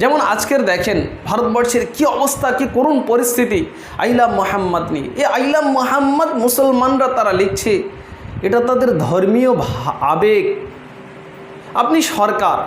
যেমন আজকের দেখেন, ভারতবর্ষের কি অবস্থা, কি করুণ পরিস্থিতি। আইলাম মোহাম্মদ নিয়ে এই আইলাম মোহাম্মদ মুসলমানরা তারা লিখছে, এটা তাদের ধর্মীয় আবেগ। আপনি সরকার।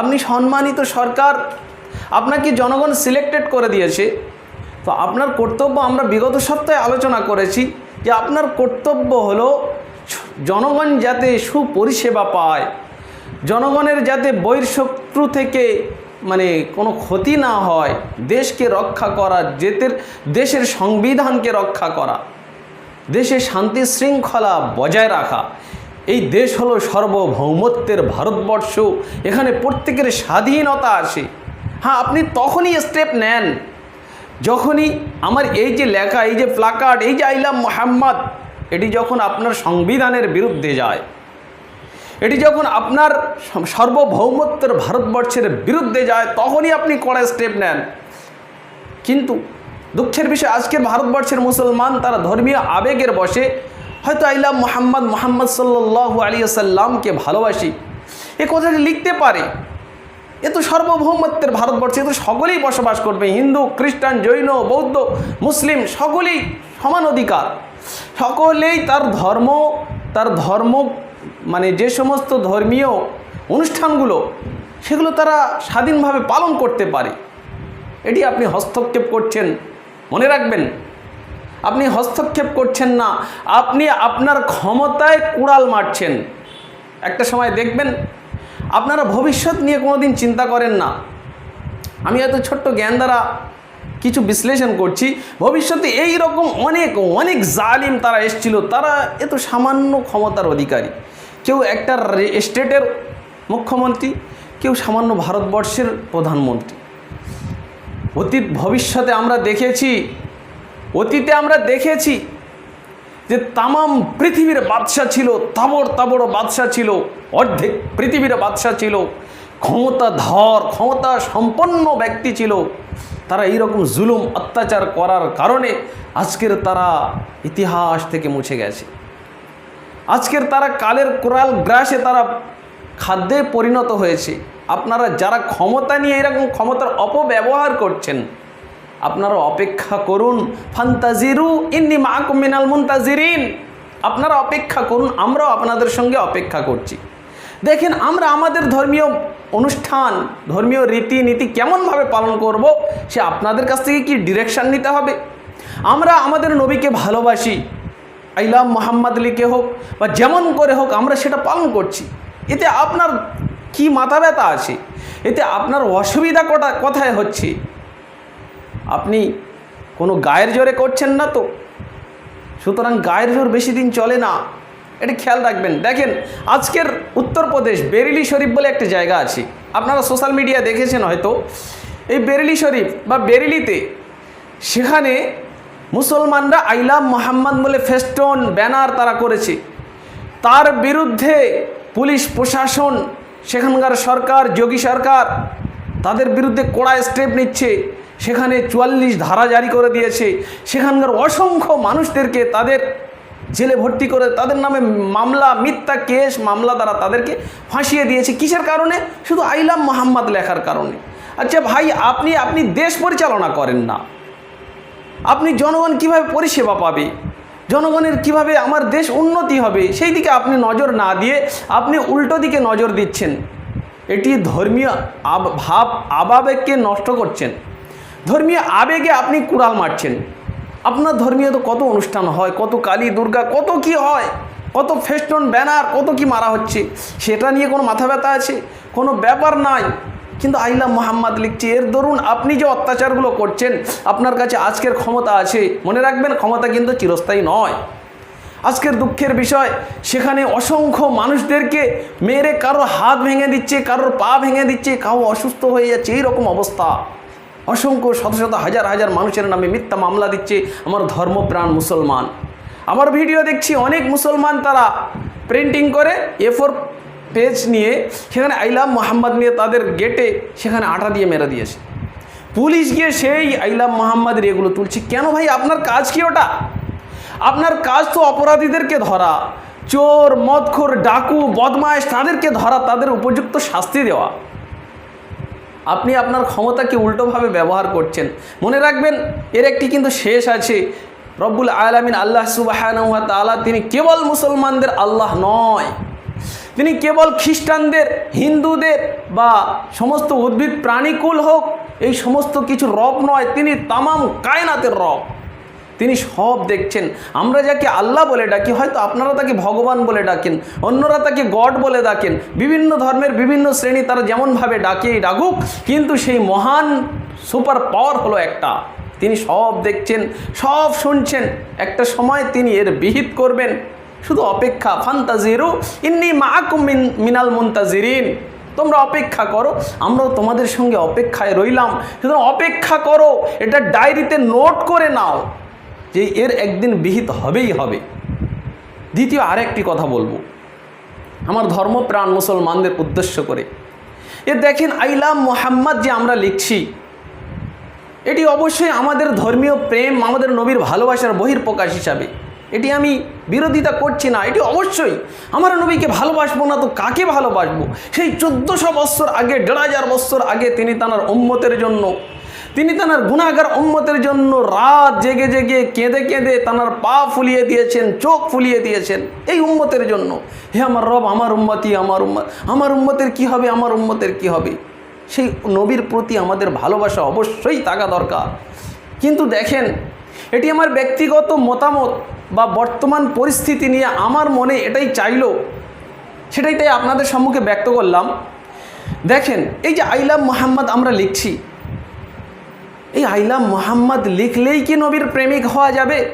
আপনি সম্মানিত সরকার। আপনাকে জনগণ সিলেক্টেড করে দিয়েছে। তো আপনার কর্তব্য আমরা বিগত সপ্তাহে আলোচনা করেছি যে আপনার কর্তব্য হলো জনগণ যাতে সুপরিষেবা পায়। জনগণের যাতে বহির্শত্রু থেকে মানে কোনো ক্ষতি না হয়, দেশকে রক্ষা করা যেতের দেশের সংবিধানকে রক্ষা করা, দেশে শান্তি শৃঙ্খলা বজায় রাখা, এই দেশ হলো সার্বভৌমত্বের ভারতবর্ষ। এখানে প্রত্যেকের স্বাধীনতা আছে হ্যাঁ আপনি তখনই স্টেপ নেন। যখনই আমার এই যে লেখা, এই যে প্লাকার্ড এই যে আইলাম মোহাম্মদ, এটি যখন আপনার সংবিধানের বিরুদ্ধে যায়। এটি যখন আপনার সার্বভৌমত্বের ভারতবর্ষের বিরুদ্ধে যায়, তখনই আপনি কড়া স্টেপ নেন। কিন্তু দুঃখের বিষয় আজকের ভারতবর্ষের মুসলমান, তারা ধর্মীয় আবেগের বসে, হয়তো আইলাম মোহাম্মদ মোহাম্মদ সাল্লাহ আলী সাল্লামকে ভালোবাসি। এ কথাটি লিখতে পারে। এ তো সার্বভৌমত্বের ভারতবর্ষে, এ তো সকলেই বসবাস করবে। হিন্দু, খ্রিস্টান, জৈন, বৌদ্ধ, মুসলিম, সকলেই সমান অধিকার। সকলেই তার ধর্ম তার ধর্ম মানে যে সমস্ত ধর্মীয় অনুষ্ঠানগুলো, সেগুলো তারা স্বাধীনভাবে পালন করতে পারে। এটি আপনি হস্তক্ষেপ করছেন, মনে রাখবেন। আপনি হস্তক্ষেপ করছেন না, আপনি আপনার ক্ষমতায় কুড়াল মারছেন। একটা সময় দেখবেন, আপনারা ভবিষ্যৎ নিয়ে কোনো দিন চিন্তা করেন না। আমি হয়তো ছোট্ট জ্ঞান দ্বারা কিছু বিশ্লেষণ করছি, ভবিষ্যতে এই রকম অনেক অনেক জালিম তারা এসছিল, তারা এত সামান্য ক্ষমতার অধিকারী। কেউ একটা স্টেটের মুখ্যমন্ত্রী, কেউ সামান্য ভারতবর্ষের প্রধানমন্ত্রী। অতীত ভবিষ্যতে আমরা দেখেছি, অতীতে আমরা দেখেছি যে তামাম পৃথিবীর বাদশা ছিল, তাবড় তাবড় বাদশা ছিল, অর্ধেক পৃথিবীর বাদশা ছিল ক্ষমতা ধর ক্ষমতা সম্পন্ন ব্যক্তি ছিল। তারা এইরকম জুলুম অত্যাচার করার কারণে আজকের তারা ইতিহাস থেকে মুছে গেছে। আজকের তারা কালের কোরাল গ্রাসে তারা খাদ্যে পরিণত হয়েছে। আপনারা যারা ক্ষমতা নিয়ে এরকম ক্ষমতার অপব্যবহার করছেন, আপনারা অপেক্ষা করুন। ফান্তাজিরু ইন্নি মাকুম মিনাল মুনতাজিরিন। আপনারা অপেক্ষা করুন, আমরাও আপনাদের সঙ্গে অপেক্ষা করছি। দেখেন, আমরা আমাদের ধর্মীয় অনুষ্ঠান, ধর্মীয় রীতিনীতি কেমনভাবে পালন করব, সে আপনাদের কাছ থেকে কি ডিরেকশন নিতে হবে? আমরা আমাদের নবীকে ভালোবাসি। আইলাম মোহাম্মদ লিখে হোক বা যেমন করে হোক, আমরা সেটা পালন করছি। এতে আপনার কি মাথা ব্যথা আছে? এতে আপনার অসুবিধা কটা, কথায় হচ্ছে? আপনি কোনো গায়ের জোরে করছেন না তো? সুতরাং গায়ের জোর বেশি দিন চলে না। এটা খেয়াল রাখবেন। দেখেন, আজকের উত্তরপ্রদেশ, বেরিলি শরীফ বলে একটা জায়গা আছে। আপনারা সোশ্যাল মিডিয়া দেখেছেন হয়তো। এই বেরিলি শরীফ বা বেরিলিতে সেখানে মুসলমানরা আইলাম মোহাম্মদ বলে ফেস্টন ব্যানার তারা করেছে। তার বিরুদ্ধে পুলিশ, প্রশাসন, সেখানকার সরকার, যোগী সরকার তাদের বিরুদ্ধে কড়া স্টেপ নিচ্ছে। সেখানে চুয়াল্লিশ ধারা জারি করে দিয়েছে। সেখানকার অসংখ্য মানুষদেরকে তাদের জেলে ভর্তি করে, তাদের নামে মামলা, মিথ্যা কেস, মামলা দ্বারা তাদেরকে ফাঁসিয়ে দিয়েছে। কিসের কারণে? শুধু আইলাম মোহাম্মদ লেখার কারণে। আচ্ছা ভাই, আপনি আপনি দেশ পরিচালনা করেন না। আপনি জনগণ কীভাবে পরিষেবা পাবে? জনগণের কীভাবে আমার দেশ উন্নতি হবে? সেই দিকে আপনি নজর না দিয়ে আপনি উল্টো দিকে নজর দিচ্ছেন। এটি ধর্মীয় ভাব আবেগকে নষ্ট করছেন। ধর্মীয় আবেগে আপনি কুড়াল মারছেন। আপনার ধর্মীয় তো কত অনুষ্ঠান হয়, কত কালী দুর্গা, কত কি হয়, কত ফেস্টন ব্যানার, কত কি মারা হচ্ছে, সেটা নিয়ে কোনো মাথা ব্যথা আছে? কোনো ব্যাপার নাই। কিন্তু আইলাম মোহাম্মদ লিখছে, এর দরুন আপনি যে অত্যাচারগুলো করছেন, আপনার কাছে আজকের ক্ষমতা আছে। মনে রাখবেন, ক্ষমতা কিন্তু চিরস্থায়ী নয়। আজকের দুঃখের বিষয়, সেখানে অসংখ্য মানুষদেরকে মেরে কারোর হাত ভেঙে দিচ্ছে, কারোর পা ভেঙে দিচ্ছে, কাউ অসুস্থ হয়ে যাচ্ছে, এইরকম অবস্থা। অসংখ্য শত শত হাজার হাজার মানুষের নামে মিথ্যা মামলা দিচ্ছে আমার ধর্মপ্রাণ মুসলমান। আমার ভিডিও দেখছি অনেক মুসলমান তারা প্রিন্টিং করে এ ফোর পেজ নিয়ে সেখানে আইলাম মোহাম্মদ নিয়ে তাদের গেটে সেখানে আটা দিয়ে মেরে দিয়েছে। পুলিশ গিয়ে সেই আইলাম মোহাম্মদের এগুলো তুলছে। কেন ভাই? আপনার কাজ কি ওটা? আপনার কাজ তো অপরাধীদেরকে ধরা। চোর, মদখোর, ডাকু বদমাশ তাদেরকে ধরা, তাদের উপযুক্ত শাস্তি দেওয়া। আপনি আপনার ক্ষমতাকে উল্টোভাবে ব্যবহার করছেন। মনে রাখবেন, এর একটি কিন্তু শেষ আছে। রব্বুল আলামিন আল্লাহ সুবাহ তিনি কেবল মুসলমানদের আল্লাহ নয়। তিনি কেবল খ্রিস্টানদের, হিন্দুদের বা সমস্ত উদ্ভিদ প্রাণীকুল হোক, এই সমস্ত কিছু রব নয়, তিনি তামাম কায়নাতের রব। তিনি সব দেখছেন। আমরা যাকে আল্লাহ বলে ডাকি, হয়তো আপনারা তাকে ভগবান বলে ডাকেন, অন্যরা তাকে গড বলে ডাকেন, বিভিন্ন ধর্মের বিভিন্ন শ্রেণি তারা যেমনভাবে ডাকে ডাকুক, কিন্তু সেই মহান সুপার পাওয়ার হলো একটা। তিনি সব দেখছেন, সব শুনছেন। একটা সময় তিনি এর বিহিত করবেন। শুধু অপেক্ষা, ফান্তাজিরু, ইন্নি মাকুম মিন, মিনাল মুন্তাজিরিন। তোমরা অপেক্ষা করো, আমরাও তোমাদের সঙ্গে অপেক্ষায় রইলাম। সুতরাং অপেক্ষা করো, এটা ডায়েরিতে নোট করে নাও যে এর একদিন বিহিত হবেই হবে। দ্বিতীয় আরেকটি কথা বলব। আমার ধর্মপ্রাণ মুসলমানদের উদ্দেশ্য করে। এ দেখেন আইলাম মোহাম্মদ যে আমরা লিখছি, এটি অবশ্যই আমাদের ধর্মীয় প্রেম, আমাদের নবীর ভালোবাসার বহির্প্রকাশ হিসাবে। এটি আমি বিরোধিতা করছি না, এটি অবশ্যই। আমার নবীকে ভালোবাসবো না তো কাকে ভালোবাসবো? সেই চোদ্দোশো বৎসর আগে, দেড় হাজার বৎসর আগে তিনি তাঁর উম্মতের জন্য, তিনি তাঁর গুণাগার উম্মতের জন্য রাত জেগে জেগে কেঁদে কেঁদে তাঁর পা ফুলিয়ে দিয়েছেন, চোখ ফুলিয়ে দিয়েছেন এই উম্মতের জন্য। হে আমার রব, আমার উম্মতি, আমার উম্মত, আমার উম্মতের কি হবে, আমার উম্মতের কি হবে? সেই নবীর প্রতি আমাদের ভালোবাসা অবশ্যই থাকা দরকার। কিন্তু দেখেন, এটি আমার ব্যক্তিগত মতামত। বা বর্তমান পরিস্থিতি নিয়ে আমার মনে এটাই চাইলো, সেটাই তাই আপনাদের সম্মুখে ব্যক্ত করলাম। দেখেন, এই যে আইলাম মোহাম্মদ আমরা লিখছি। এই আইলাম মোহাম্মদ লিখলেই কি নবীর প্রেমিক হওয়া যাবে?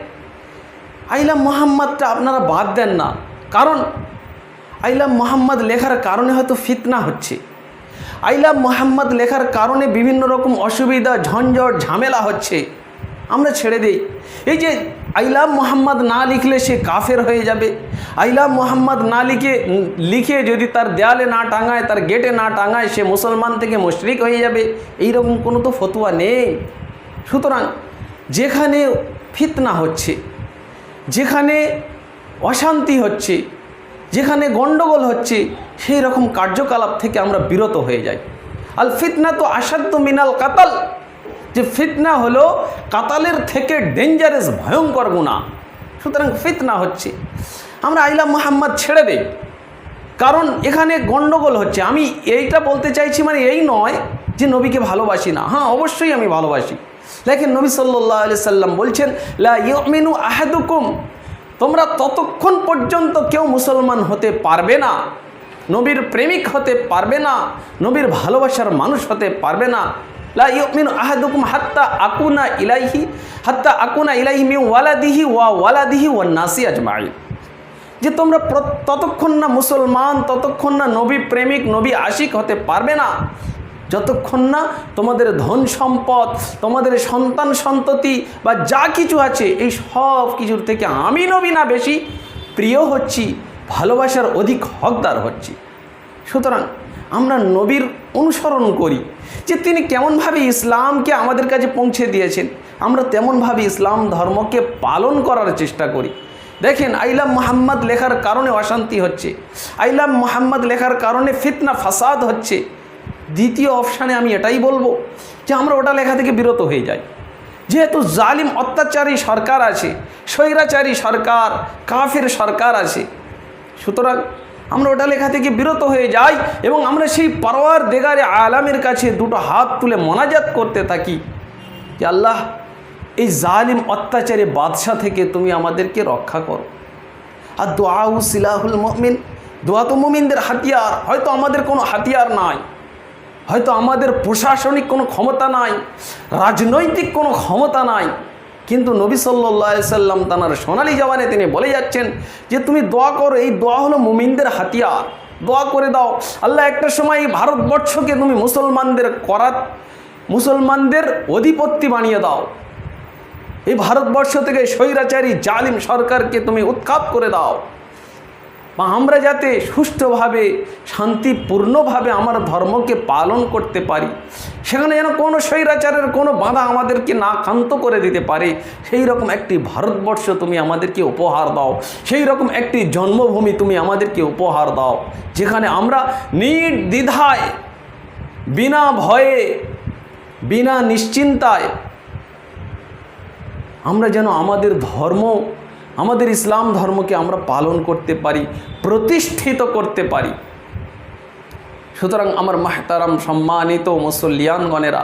আইলাম মোহাম্মদটা আপনারা বাদ দেন না। কারণ, আইলাম মোহাম্মদ লেখার কারণে হয়তো ফিতনা হচ্ছে। আইলাম মোহাম্মদ লেখার কারণে বিভিন্ন রকম অসুবিধা, ঝঞ্ঝট, ঝামেলা হচ্ছে। আমরা ছেড়ে দিই। এই যে আইলাম মোহাম্মদ না লিখলে সে কাফের হয়ে যাবে। আইলাম মোহাম্মদ না লিখে লিখে যদি তার দেয়ালে না টাঙায়, তার গেটে না টাঙায়, সে মুসলমান থেকে মুশরিক হয়ে যাবে। এই রকম কোনো তো ফতুয়া নেই। সুতরাং যেখানে ফিতনা হচ্ছে, যেখানে অশান্তি হচ্ছে, যেখানে গণ্ডগোল হচ্ছে, সেই রকম কার্যকলাপ থেকে আমরা বিরত হয়ে যাই। আল ফিতনা তো আসাধ্য মিনাল কাতাল। যে ফিতনা হলো কাতালের থেকে ডেঞ্জারাস ভয়ঙ্কর গুণা। সুতরাং ফিতনা হচ্ছে। আমরা আইলা মোহাম্মদ ছেড়ে দেই। কারণ এখানে গণ্ডগোল হচ্ছে। আমি এইটা বলতে চাইছি মানে এই নয় যে নবীকে ভালোবাসি না। হ্যাঁ অবশ্যই আমি ভালোবাসি। দেখেন নবী সাল্লাহ আলি সাল্লাম বলছেন, লা ইউমিনু আহাদুকুম। তোমরা ততক্ষণ পর্যন্ত কেউ মুসলমান হতে পারবে না। নবীর প্রেমিক হতে পারবে না। নবীর ভালোবাসার মানুষ হতে পারবে না। লা ইউমিনু আহাদুকুম হাত্তা আকুনা ইলাইহি হাত্তা আকুনা ইলাইহি মি ওয়ালাদিহি ওয়া ওয়ালাদিহি ওয়া নাসি আজমাইন যে তোমরা ততক্ষণ না মুসলমান, ততক্ষণ না নবী প্রেমিক, নবী আশিক হতে পারবে না। যতক্ষণ না তোমাদের ধন সম্পদ, তোমাদের সন্তান সন্ততি বা যা কিছু আছে, এই সব কিছুর থেকে আমি নবী না বেশি প্রিয় হচ্ছি, ভালোবাসার অধিক হকদার হচ্ছি। সুতরাং আমরা নবীর অনুসরণ করি। যে তিনি কেমনভাবে ইসলামকে আমাদের কাছে পৌঁছে দিয়েছেন। আমরা তেমনভাবে ইসলাম ধর্মকে পালন করার চেষ্টা করি। দেখেন, আইলাম মোহাম্মদ লেখার কারণে অশান্তি হচ্ছে। আইলাম মোহাম্মদ লেখার কারণে ফিতনা, ফাসাদ হচ্ছে। দ্বিতীয় অপশানে আমি এটাই বলব যে আমরা ওটা লেখা থেকে বিরত হয়ে যাই। যেহেতু জালিম, অত্যাচারী সরকার আছে, স্বৈরাচারী সরকার, কাফের সরকার আছে। সুতরাং আমরা ওটা লেখা থেকে বিরত হয়ে যাই এবং আমরা সেই পারোয়ার দেগারে আলামের কাছে দুটো হাত তুলে মোনাজাত করতে থাকি। যে আল্লাহ, এই জালিম অত্যাচারী বাদশাহ থেকে তুমি আমাদেরকে রক্ষা করো। আর দোয়াউ সিলাহুল মমিন, দোয়া তো মমিনদের হাতিয়ার। হয়তো আমাদের কোনো হাতিয়ার নাই, হয়তো আমাদের প্রশাসনিক কোনো ক্ষমতা নাই, রাজনৈতিক কোনো ক্ষমতা নাই কিন্তু নবী সাল্লাহ সাল্লাম তানার সোনালি জবানে তিনি বলে যাচ্ছেন যে তুমি দোয়া করো, এই দোয়া হলো মুমিনদের হাতিয়ার। দোয়া করে দাও। আল্লাহ একটা সময় এই ভারতবর্ষকে তুমি মুসলমানদের করাত, মুসলমানদের অধিপত্তি বানিয়ে দাও। এই ভারতবর্ষ থেকে স্বৈরাচারী, জালিম সরকারকে তুমি উৎখাত করে দাও। বা আমরা যাতে সুষ্ঠুভাবে, শান্তিপূর্ণভাবে আমার ধর্মকে পালন করতে পারি, সেখানে যেন কোনো স্বৈরাচারের কোনো বাধা আমাদেরকে না ক্ষান্ত করে দিতে পারে, সেই রকম একটি ভারতবর্ষ তুমি আমাদেরকে উপহার দাও, সেই রকম একটি জন্মভূমি তুমি আমাদেরকে উপহার দাও, যেখানে আমরা নির্দ্বিধায়, বিনা ভয়ে, বিনা নিশ্চিন্তায়, আমরা যেন আমাদের ধর্ম আমাদের ইসলাম ধর্মকে আমরা পালন করতে পারি, প্রতিষ্ঠিত করতে পারি। সুতরাং আমার মাহতারাম সম্মানিত মুসল্লিয়ানগণেরা,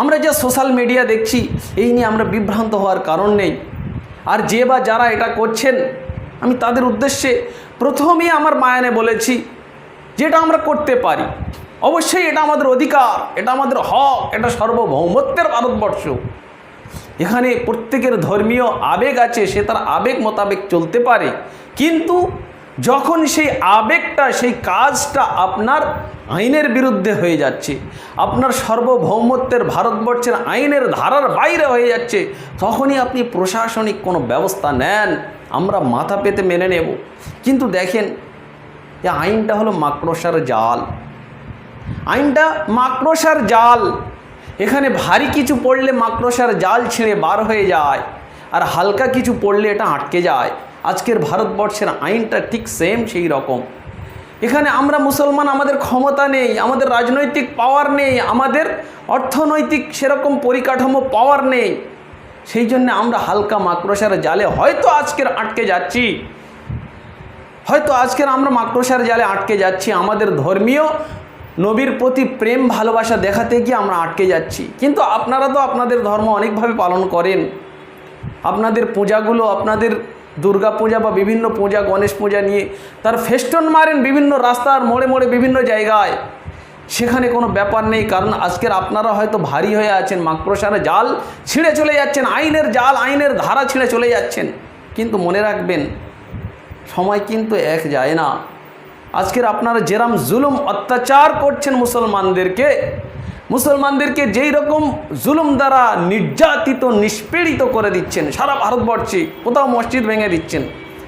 আমরা যা সোশ্যাল মিডিয়া দেখছি, এই নিয়ে আমরা বিভ্রান্ত হওয়ার কারণ নেই। আর যে বা যারা এটা করছেন, আমি তাদের উদ্দেশ্যে প্রথমেই আমার মায়ানে বলেছি, যেটা আমরা করতে পারি। অবশ্যই এটা আমাদের অধিকার, এটা আমাদের হক, এটা সার্বভৌমত্বের ভারতবর্ষ। এখানে প্রত্যেকের ধর্মীয় আবেগ আছে, সে তার আবেগ মোতাবেক চলতে পারে। কিন্তু যখন সেই আবেগটা, সেই কাজটা আপনার আইনের বিরুদ্ধে হয়ে যাচ্ছে, আপনার সার্বভৌমত্বের ভারতবর্ষের আইনের ধারার বাইরে হয়ে যাচ্ছে, তখনই আপনি প্রশাসনিক কোনো ব্যবস্থা নেন, আমরা মাথা পেতে মেনে নেব। কিন্তু দেখেন, এ আইনটা হলো মাকড়সার জাল। আইনটা মাকড়সার জাল। এখানে ভারী কিছু পড়লে মাকড়সার জাল ছিঁড়ে বার হয়ে যায়, আর হালকা কিছু পড়লে এটা আটকে যায়। আজকের ভারতবর্ষের আইনটা ঠিক সেম সেই রকম। এখানে আমরা মুসলমান, আমাদের ক্ষমতা নেই, আমাদের রাজনৈতিক পাওয়ার নেই, আমাদের অর্থনৈতিক সেরকম পরিকাঠামো পাওয়ার নেই। সেই জন্য আমরা হালকা মাকড়সার জালে হয়তো আজকের আটকে যাচ্ছি। হয়তো আজকের আমরা মাকড়সার জালে আটকে যাচ্ছি, আমাদের ধর্মীয় নবীর প্রতি প্রেম, ভালোবাসা দেখাতে গিয়ে আমরা আটকে যাচ্ছি। কিন্তু আপনারা তো আপনাদের ধর্ম অনেকভাবে পালন করেন। আপনাদের পূজাগুলো, আপনাদের দুর্গা পূজা বা বিভিন্ন পূজা, গণেশ পূজা নিয়ে তার ফেস্টন মারেন বিভিন্ন রাস্তার মোড়ে মোড়ে বিভিন্ন জায়গায়। সেখানে কোনো ব্যাপার নেই, কারণ আজকের আপনারা হয়তো ভারী হয়ে আছেন মাকড়সার জাল ছিঁড়ে চলে যাচ্ছেন, আইনের জাল, আইনের ধারা ছিঁড়ে চলে যাচ্ছেন। কিন্তু মনে রাখবেন, সময় কিন্তু এক যায় না। আজকের আপনারা যেরাম জুলুম অত্যাচার করছেন মুসলমানদেরকে মুসলমানদেরকে যেই রকম জুলুম দ্বারা নির্যাতিত, নিষ্পীড়িত করে দিচ্ছেন, সারা ভারতবর্ষে কোথাও মসজিদ ভেঙে দিচ্ছেন,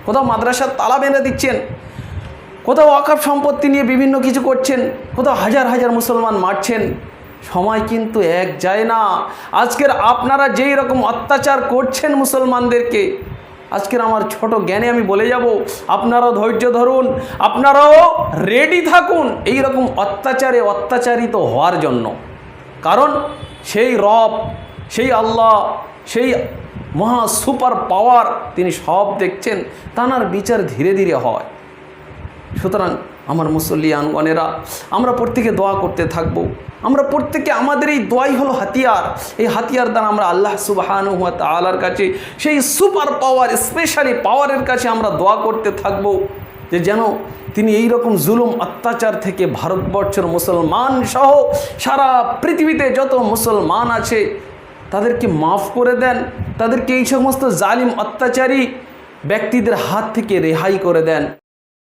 কোথাও মাদ্রাসার তালা ভেঙে দিচ্ছেন, কোথাও ওয়াকাফ সম্পত্তি নিয়ে বিভিন্ন কিছু করছেন, কোথাও হাজার হাজার মুসলমান মারছেন, সময় কিন্তু এক যায় না। আজকের আপনারা যেই রকম অত্যাচার করছেন মুসলমানদেরকে আজকের আমার ছোট জ্ঞানে আমি বলে যাব, আপনারাও ধৈর্য ধরুন, আপনারাও রেডি থাকুন এই রকম অত্যাচারে অত্যাচারিত হওয়ার জন্য। কারণ সেই রব, সেই আল্লাহ, সেই মহা সুপার পাওয়ার তিনি সব দেখছেন তানার বিচার ধীরে ধীরে হয়। সুতরাং আমার মুসল্লিয়ানগণেরা আমরা প্রত্যেকে দোয়া করতে থাকব। আমরা প্রত্যেকে আমাদের এই দোয়াই হলো হাতিয়ার। এই হাতিয়ার দ্বারা আমরা আল্লাহ সুবাহানুয়া তালার কাছে, সেই সুপার পাওয়ার, স্পেশালি পাওয়ারের কাছে আমরা দোয়া করতে থাকব যে যেন তিনি এই রকম জুলুম, অত্যাচার থেকে ভারতবর্ষের মুসলমান সহ সারা পৃথিবীতে যত মুসলমান আছে, তাদেরকে মাফ করে দেন। তাদেরকে এই সমস্ত জালিম, অত্যাচারী ব্যক্তিদের হাত থেকে রেহাই করে দেন।